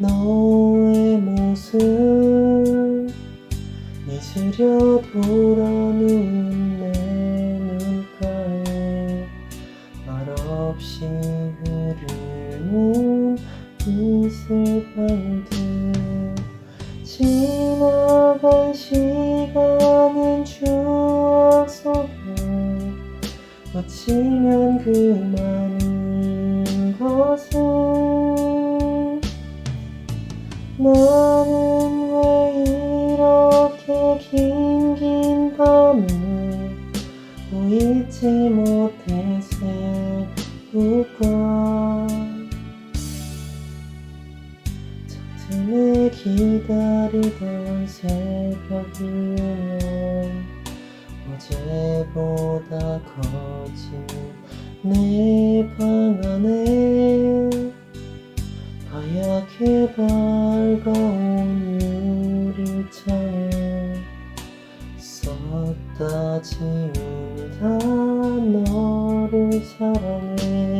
너의 모습 잊으려 돌아누운 내 눈가에 말없이 흐르는 이슬방들 지나간 시간은 추억 속에 놓치면 그만인 것을 나는 왜 이렇게 긴 긴 밤을 보이지 못해 새울까 틈에 기다리던 새벽이 오면 어제보다 커진 내방 썼다 지운다 너를 사랑해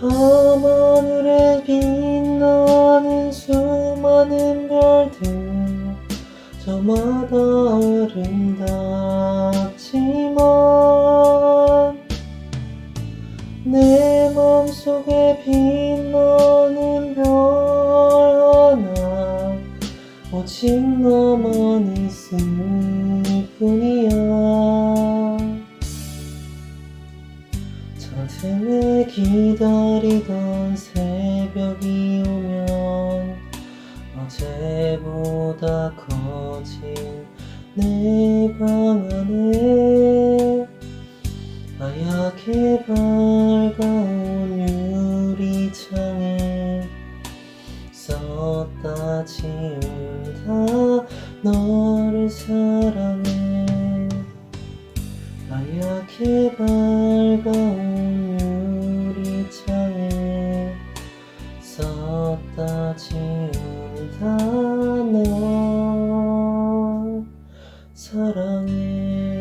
밤하늘에 빛나는 수많은 별들 저마다 아름답지만 내 맘속에 빛나는 별 하나 오직 너 기다리던 새벽이 오면 어제보다 커진 내 방 안에 하얗게 밝아온 유리창에 썼다 지운다 너를 사랑해. 하얗게 밝 썼다 지운다 널 사랑해